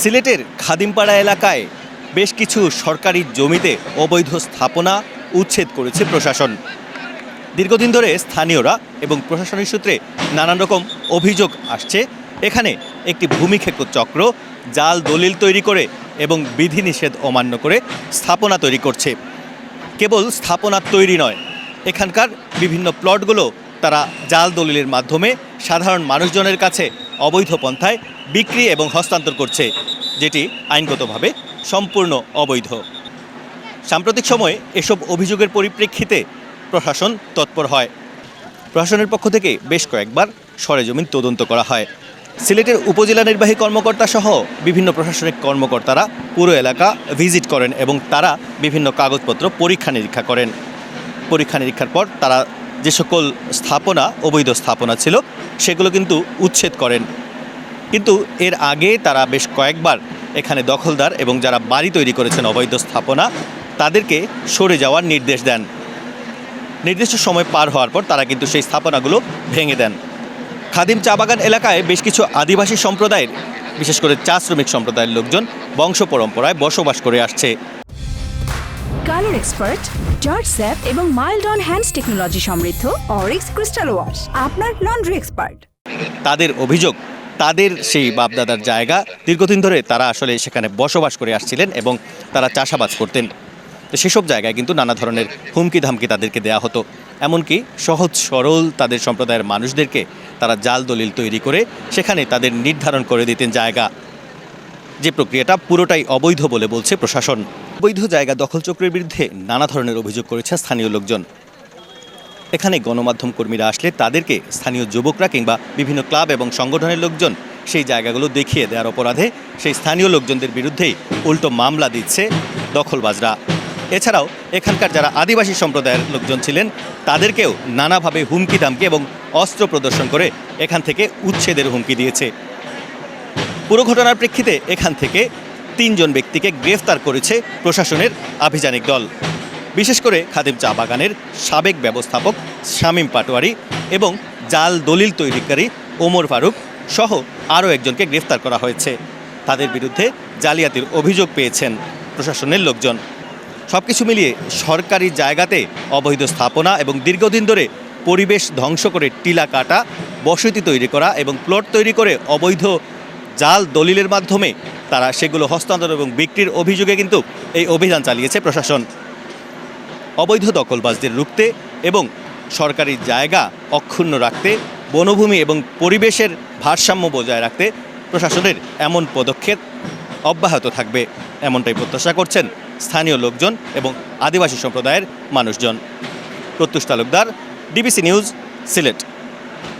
সিলেটের খাদিমপাড়া এলাকায় বেশ কিছু সরকারি জমিতে অবৈধ স্থাপনা উচ্ছেদ করেছে প্রশাসন। দীর্ঘদিন ধরে স্থানীয়রা এবং প্রশাসনিক সূত্রে নানান রকম অভিযোগ আসছে। এখানে একটি ভূমিক্ষেপ চক্র, জাল দলিল তৈরি করে এবং বিধিনিষেধ অমান্য করে স্থাপনা তৈরি করছে। কেবল স্থাপনা তৈরি নয়, এখানকার বিভিন্ন প্লটগুলো তারা জাল দলিলের মাধ্যমে সাধারণ মানুষজনের কাছে অবৈধ পন্থায় বিক্রি এবং হস্তান্তর করছে। যেটি আইনগতভাবে সম্পূর্ণ অবৈধ। সাম্প্রতিক সময়ে এসব অভিযোগের পরিপ্রেক্ষিতে প্রশাসন তৎপর হয়। প্রশাসনের পক্ষ থেকে বেশ কয়েকবার সরেজমিন তদন্ত করা হয়। সিলেটের উপজেলা নির্বাহী কর্মকর্তা সহ বিভিন্ন প্রশাসনিক কর্মকর্তারা পুরো এলাকা ভিজিট করেন এবং তারা বিভিন্ন কাগজপত্র পরীক্ষা নিরীক্ষা করেন। পরীক্ষা নিরীক্ষার পর তারা যে সকল স্থাপনা, অবৈধ স্থাপনা ছিল, সেগুলো কিন্তু উচ্ছেদ করেন। কিন্তু এর আগে তারা বেশ কয়েকবার এখানে দখলদার এবং যারা বাড়ি তৈরি করেছেন অবৈধ স্থাপনা তাদেরকে সরে যাওয়ার নির্দেশ দেন। নির্দিষ্ট সময় পার হওয়ার পর তারা কিন্তু সেই স্থাপনাগুলো ভেঙে দেন। খাদিম চা বাগান এলাকায় বেশ কিছু আদিবাসী সম্প্রদায়ের বিশেষ করে চা শ্রমিক সম্প্রদায়ের লোকজন বংশ পরম্পরায় বসবাস করে আসছে। কালার এক্সপার্ট জর্জ স্যাপ এবং মাইল্ড অন হ্যান্ডস টেকনোলজি সমৃদ্ধ অরিক্স ক্রিস্টাল ওয়াশ আপনার লন্ড্রি এক্সপার্ট। তাদের অভিযোগ তাদের সেই বাপদাদার জায়গা। দীর্ঘদিন ধরে তারা আসলে সেখানে বসবাস করে আসছিলেন এবং তারা চাষাবাদ করতেন। সেসব জায়গায় কিন্তু নানা ধরনের হুমকি ধামকি তাদেরকে দেয়া হতো। এমনকি সহজ, সরল তাদের সম্প্রদায়ের মানুষদেরকে তারা জাল দলিল তৈরি করে সেখানে তাদের নির্ধারণ করে দিতেন জায়গা। যে প্রক্রিয়াটা পুরোটাই অবৈধ বলে বলছে প্রশাসন। অবৈধ জায়গা দখল চক্রের বিরুদ্ধে নানা ধরনের অভিযোগ করেছে স্থানীয় লোকজন। এখানে গণমাধ্যম কর্মীরা আসলে তাদেরকে স্থানীয় যুবকরা কিংবা বিভিন্ন ক্লাব এবং সংগঠনের লোকজন সেই জায়গাগুলো দেখিয়ে দেওয়ার অপরাধে সেই স্থানীয় লোকজনদের বিরুদ্ধেই উল্টো মামলা দিচ্ছে দখলবাজরা। এছাড়াও এখানকার যারা আদিবাসী সম্প্রদায়ের লোকজন ছিলেন, তাদেরকেও নানাভাবে হুমকি, দামকি এবং অস্ত্র প্রদর্শন করে এখান থেকে উচ্ছেদের হুমকি দিয়েছে। পুরো ঘটনার প্রেক্ষিতে এখান থেকে তিনজন ব্যক্তিকে গ্রেফতার করেছে প্রশাসনের আভিযানিক দল। বিশেষ করে খাদিম চা বাগানের সাবেক ব্যবস্থাপক শামীম পাটোয়ারি এবং জাল দলিল তৈরিকারী ওমর ফারুক সহ আরও একজনকে গ্রেফতার করা হয়েছে। তাদের বিরুদ্ধে জালিয়াতির অভিযোগ পেয়েছেন প্রশাসনের লোকজন। সব কিছু মিলিয়ে সরকারি জায়গাতে অবৈধ স্থাপনা এবং দীর্ঘদিন ধরে পরিবেশ ধ্বংস করে টিলা কাটা, বসতি তৈরি করা এবং প্লট তৈরি করে অবৈধ জাল দলিলের মাধ্যমে তারা সেগুলো হস্তান্তর এবং বিক্রির অভিযোগে কিন্তু এই অভিযান চালিয়েছে প্রশাসন। অবৈধ দখলবাজদের রুখতে এবং সরকারি জায়গা অক্ষুণ্ণ রাখতে, বনভূমি এবং পরিবেশের ভারসাম্য বজায় রাখতে প্রশাসনের এমন পদক্ষেপ অব্যাহত থাকবে, এমনটাই প্রত্যাশা করছেন স্থানীয় লোকজন এবং আদিবাসী সম্প্রদায়ের মানুষজন। Pratyush Talukdar, DBC news, Sylhet.